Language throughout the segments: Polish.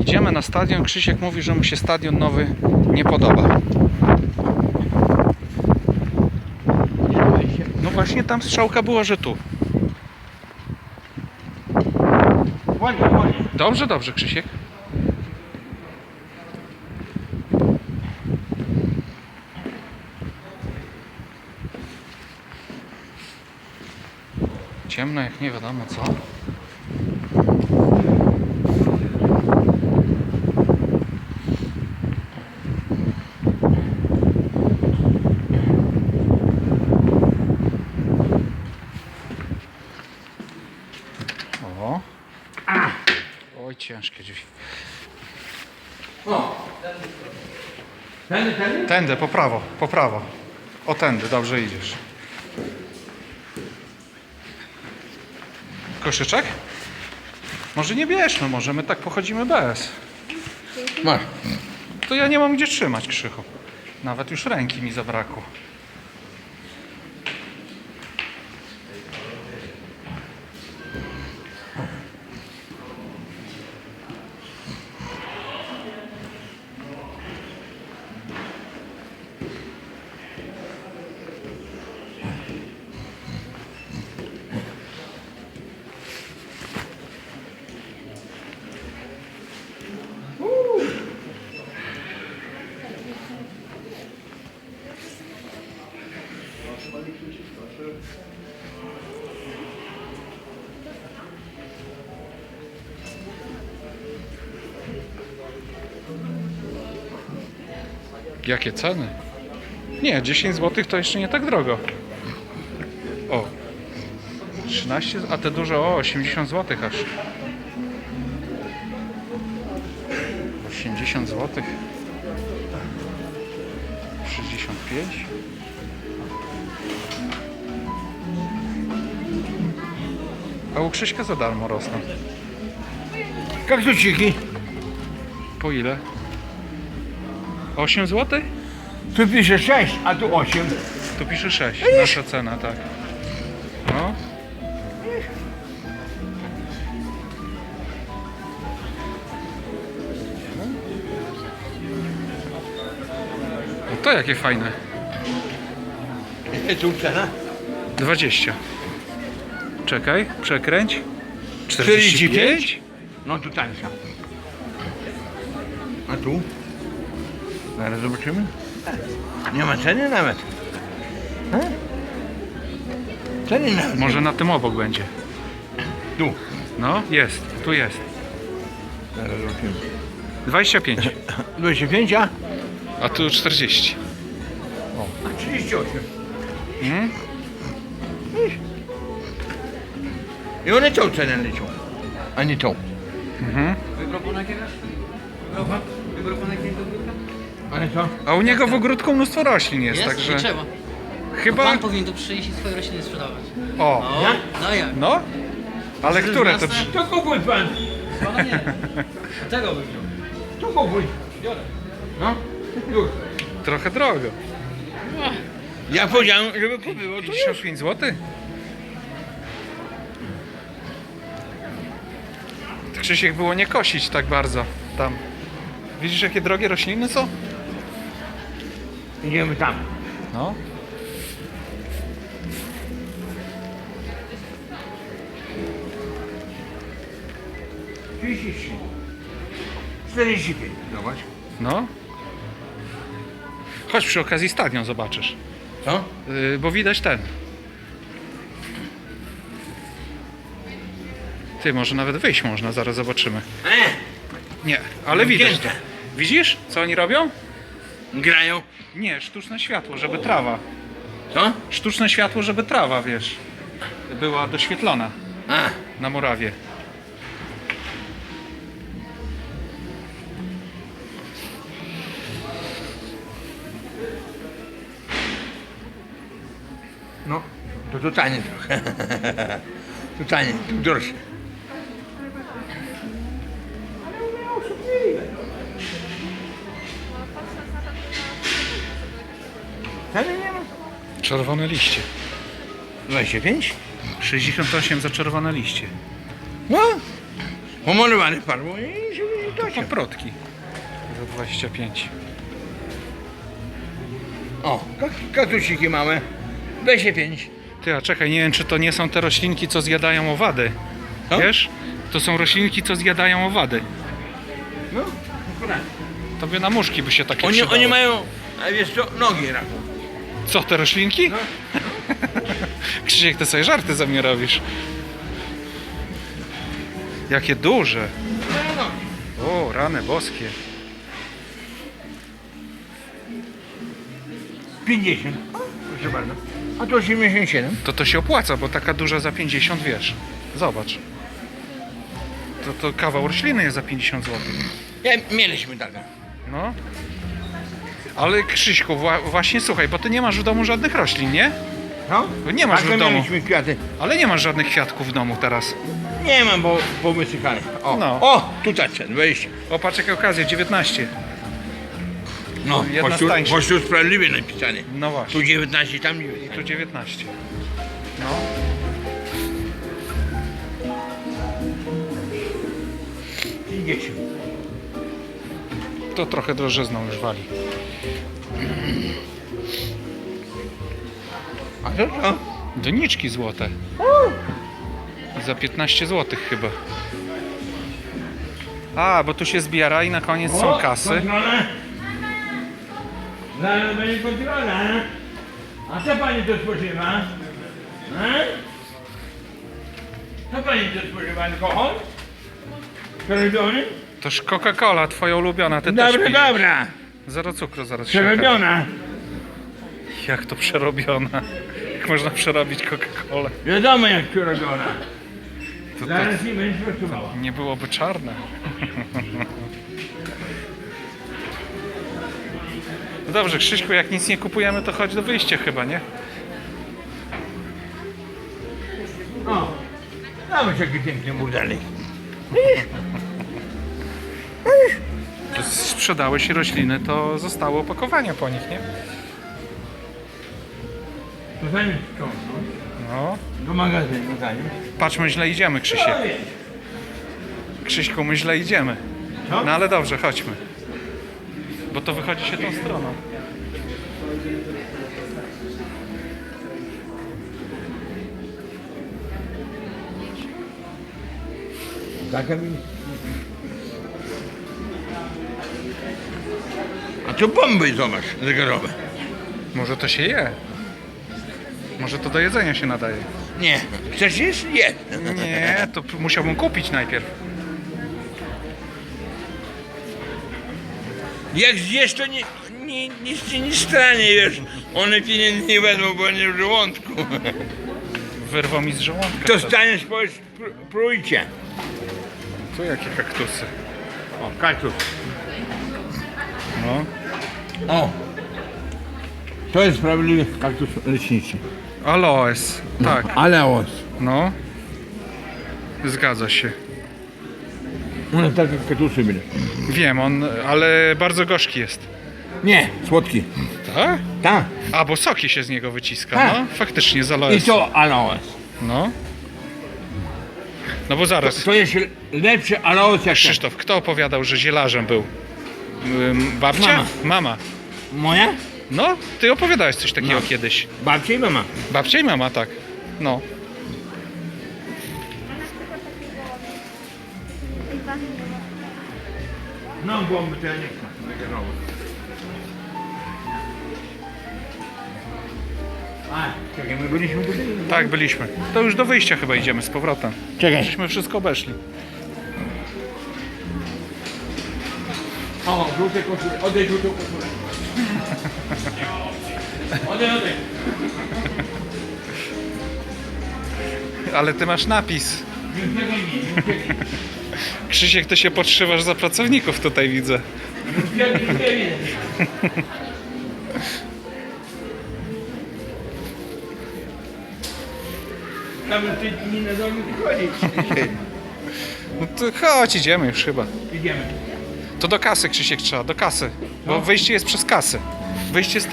Idziemy na stadion. Krzysiek mówi, że mu się stadion nowy nie podoba. No właśnie tam strzałka była, że tu. Dobrze, dobrze, Krzysiek. Ciemno jak nie wiadomo co. O. Oj, ciężkie drzwi. Tędy, tędy? Tędy, po prawo, po prawo. O tędy, dobrze idziesz. Koszyczek? Może nie bierz, no może my tak pochodzimy bez. Masz. To ja nie mam gdzie trzymać krzychu. Nawet już ręki mi zabrakło. Jakie ceny? Nie, 10 zł to jeszcze nie tak drogo. O. 13, a te duże o 80 zł aż. 80 zł. 65. A u Krzyśka za darmo rosną. Kaktusiki. Po ile? 8 zł? Tu pisze 6, a tu 8. Tu pisze 6, nasza cena, tak. No. No to jakie fajne. Tu cena? 20. Czekaj, przekręć. 45? No tu tańsza. A tu? Zaraz zobaczymy. Nie ma ceny nawet. E? Ceny nawet. Może na tym obok będzie. Tu. No, jest, tu jest. Zaraz zobaczymy. 25, 25, a? a tu 40. A 38. Mm? I one tą cenę liczą. A nie tą. Mhm. Na kiedyś do biurka? Ale co? A u niego w ogródku mnóstwo roślin jest, Jest? także Nie trzeba. chyba... Pan powinien tu przyjść i swoje rośliny sprzedawać. O, O, Ja? no jak? no. Ale które to... To kupuj pan. Pana nie. Tego bym wziął. To kupuj. Biorę. No. Już. Trochę drogo. Ja powiedziałem, żeby kupiło to już. 55 zł? Krzysiek było nie kosić tak bardzo tam. Widzisz jakie drogie rośliny są? Idziemy tam. No. Trzydzieści trzy. Czterdzieści pięć. Zobacz. No. Chodź przy okazji stadion zobaczysz. Co? Yy, bo widać ten. Ty, może nawet wyjść można, zaraz zobaczymy. E, Nie, ale widać to. Widzisz, co oni robią? Grają. Nie, sztuczne światło, żeby trawa. Co? Sztuczne światło, żeby trawa, wiesz, była doświetlona A, na murawie. no. To tu tanie trochę. tu tanie, tu droższe. Nie. Czerwone liście. 25? 68 za czerwone liście. No. Pomalowany farbą i się to się. Paprotki. Za 25. O, kak- kaktusiki mamy. 25. Ty, a czekaj, nie wiem czy to nie są te roślinki, co zjadają owady. Co? Wiesz? To są roślinki, co zjadają owady. No, akurat. Tobie na muszki by się takie Oni, przydały. oni mają, a wiesz co, nogi. Co, te roślinki? No. Krzysiek, ty sobie żarty ze mnie robisz. Jakie duże. O, rany boskie. 50. O, proszę bardzo. A to 87. To to się opłaca, bo taka duża za 50, wiesz. Zobacz. To, to kawał rośliny jest za 50 zł. Ja, mieliśmy taką. No. Ale Krzyśku, wła- właśnie słuchaj, bo ty nie masz w domu żadnych roślin, nie? No? Nie masz w domu. mieliśmy kwiaty. Ale nie masz żadnych kwiatków w domu teraz. Nie mam, bo, bo wysychali. O, No. o tutaj ten, wejście. O, patrz jaka okazja, 19. No, Jedna z kościół, tańszych. kościół sprawiedliwie napisany. No Tu właśnie. 19, tam I 19. tu 19. No. To trochę drożyzną już wali. A to co? Doniczki złote. Za 15 zł chyba. A, bo tu się zbiera i na koniec są kasy. Zaraz będzie kontrola. A co pani tu spożywa? A? Co pani tu spożywa? Alkohol? Przerobiony? Toż Coca-Cola, twoja ulubiona, ty też Dobra, pijesz. dobra. Zero cukru zaraz się okaże. Przerobiona. Jak to przerobiona? Jak można przerobić Coca-Colę? Wiadomo jak przerobiona. To, to Zaraz nie będzie pracowała. nie byłoby czarne. No dobrze, Krzyśku, jak nic nie kupujemy, to chodź do wyjścia chyba, nie? O, zobacz jaki piękny burdeli. To Sprzedałeś rośliny, to zostały opakowania po nich, nie? To zamiast ściągnąć No. do magazynu zanim. Patrz, my źle idziemy, Krzysiek. Jest. Krzyśku, my źle idziemy. Co? No ale dobrze, chodźmy. Bo to wychodzi się tą stroną. Taka mi... A tu bomby zobacz, zegarowe. Może to się je. Może to do jedzenia się nadaje. Nie. Chcesz jeść? Je. Nie, to p- musiałbym kupić najpierw. Jak zjesz, to nie, nie, nic ci nie stanie, wiesz. One pieniędzy nie wezmą, bo nie w żołądku. Wyrwał mi z żołądka. To wtedy. staniesz, powiedz, pró- prójcie. Tu jakie kaktusy. O, kaktus. No. O. To jest sprawiedliwy kaktus leśniczy. Aloes. Tak, Aleos. no. Zgadza się. One takie kaktusy były. Wiem, on, ale bardzo gorzki jest. Nie, słodki. Tak? Tak. A, bo soki się z niego wyciska, Tak. no. Faktycznie z I aloes. to aloes. No. No bo zaraz. To jest lepszy aloes jak ten. Krzysztof, kto opowiadał, że zielarzem był? Ym, Babcia? Mama. Mama. Moja? No, ty opowiadałeś coś takiego No. kiedyś. Babcia i mama. Babcia i mama, tak. No. No, bomby to ja nie chcę. A, czekaj, my byliśmy tutaj? Tak, byliśmy. To już do wyjścia chyba idziemy z powrotem. Czekaj. Żeśmy wszystko obeszli. O, żółte koszule. Odejdź żółtą koszulę. Ale ty masz napis. Krzysiek, ty się podszywasz za pracowników tutaj widzę. Tam ty nie na domu chodzić. No to chodź, idziemy już chyba. Idziemy. To do kasy, Krzysiek, trzeba, do kasy. Bo No. wyjście jest przez kasy. Wyjście jest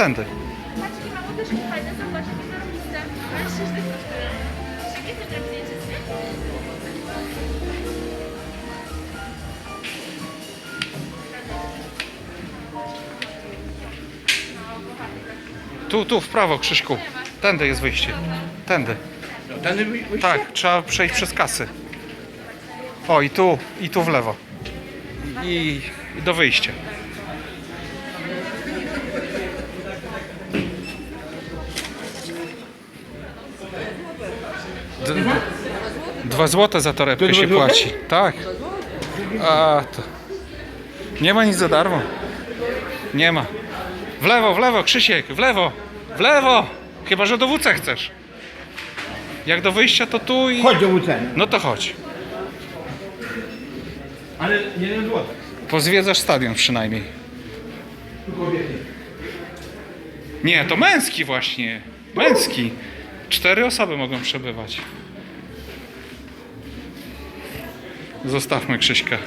Tu, tu, w prawo, Krzyśku. Tędy jest wyjście. Tędy. Tędy wy- wyjście? Tak, trzeba przejść przez kasy. O, i tu, i tu w lewo. I, i do wyjścia. D- dwa złote za torebkę się płaci. Tak. A to. Nie ma nic za darmo. Nie ma. W lewo, w lewo, Krzysiek, w lewo, w lewo. Chyba, że do WC chcesz. Jak do wyjścia, to tu i. Chodź do WC. No to chodź. Ale jeden złoty. Pozwiedzasz stadion przynajmniej. Nie, to męski właśnie. Męski. Cztery osoby mogą przebywać. Zostawmy Krzyśka.